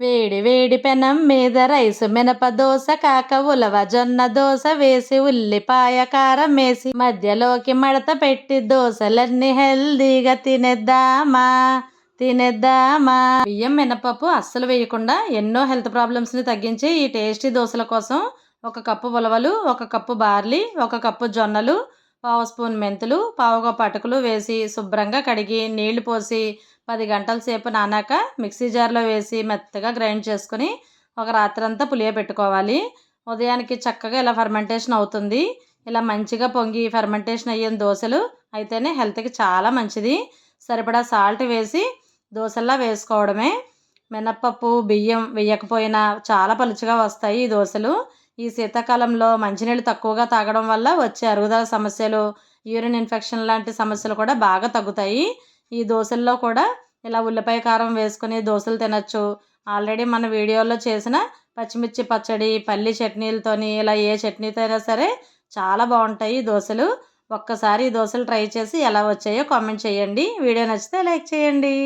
వేడి వేడి పెనం మీద రైసు మినప దోశ కాక ఉలవ జొన్న దోశ వేసి ఉల్లిపాయ కారం వేసి మధ్యలోకి మడత పెట్టి దోశలన్నీ హెల్దీగా తినేద్దామా? తినేద్దామా? బియ్యం మినపప్పు అస్సలు వేయకుండా ఎన్నో హెల్త్ ప్రాబ్లమ్స్ని తగ్గించి ఈ టేస్టీ దోశల కోసం ఒక కప్పు ఉలవలు ఒక కప్పు బార్లీ ఒక కప్పు జొన్నలు పావు స్పూన్ మెంతులు పావు పటుకులు వేసి శుభ్రంగా కడిగి నీళ్ళు పోసి పది గంటల సేపు నానాక మిక్సీ జార్లో వేసి మెత్తగా గ్రైండ్ చేసుకొని ఒక రాత్రంతా పులియ పెట్టుకోవాలి. ఉదయానికి చక్కగా ఇలా ఫర్మెంటేషన్ అవుతుంది. ఇలా మంచిగా పొంగి ఫర్మెంటేషన్ అయ్యిన దోశలు అయితేనే హెల్త్కి చాలా మంచిది. సరిపడా సాల్ట్ వేసి దోశల్లా వేసుకోవడమే. మినప్పప్పు బియ్యం వేయకపోయినా చాలా పలుచగా వస్తాయి ఈ దోశలు. ఈ శీతాకాలంలో మంచినీళ్ళు తక్కువగా తాగడం వల్ల వచ్చే అరుగుదల సమస్యలు యూరిన్ ఇన్ఫెక్షన్ లాంటి సమస్యలు కూడా బాగా తగ్గుతాయి. ఈ దోశల్లో కూడా ఇలా ఉల్లిపాయ కారం వేసుకుని దోశలు తినచ్చు. ఆల్రెడీ మన వీడియోలో చేసిన పచ్చిమిర్చి పచ్చడి పల్లి చట్నీలతోని ఇలా ఏ చట్నీతో అయినా సరే చాలా బాగుంటాయి దోశలు. ఒక్కసారి ఈ దోశలు ట్రై చేసి ఎలా వచ్చాయో కామెంట్ చేయండి. వీడియో నచ్చితే లైక్ చేయండి.